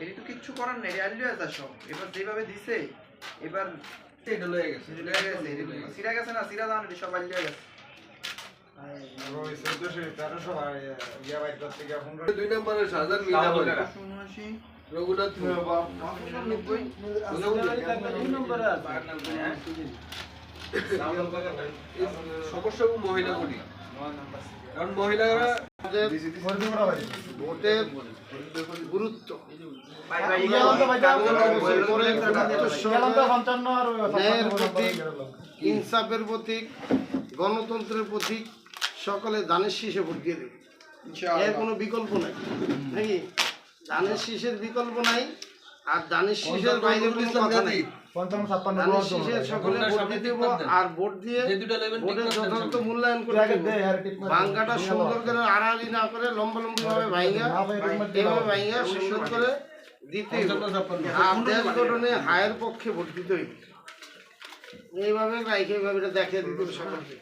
এটি তো কিচ্ছু করার নেই আলিয়া যা সব। এবার যেভাবে দিছে এবার এটা লয়ে গেছে লয়ে গেছে সিরা গেছে না সিরা দান সব আলিয়া গেছে। ওই চোদ্দশো তেরোশো বাইর করতে গিয়ে পনেরো দুই নম্বরের সাজার বলে রঘুনাথ সমস্যা মহিলা করি কারণ মহিলারা ভোটের গুরুত্ব ন্যায়ের প্রতীক ইনসাফের প্রতীক গণতন্ত্রের প্রতীক সকলে দানের শীষে ভোট দিয়ে দেবে এর কোনো বিকল্প নাই নাকি দানের শীষের বিকল্প নাই আর দানের শীষের বাইরে কোনো কথা নাই। দানের শীষে সকলে ভোট দিয়ে আর ভোট দিয়ে যে দুটা লেভেল ভোটের যথার্থ মূল্যায়ন করতে হবে সুন্দর করে আড়াআড়ি না করে লম্বা লম্বি ভাবে সুন্দর করে দিতে আর দেশ গঠনে হায়ের পক্ষে ভোট দিতে হইবে। এইভাবে রাইখে এইভাবে দেখিয়ে দিতে সকলকে।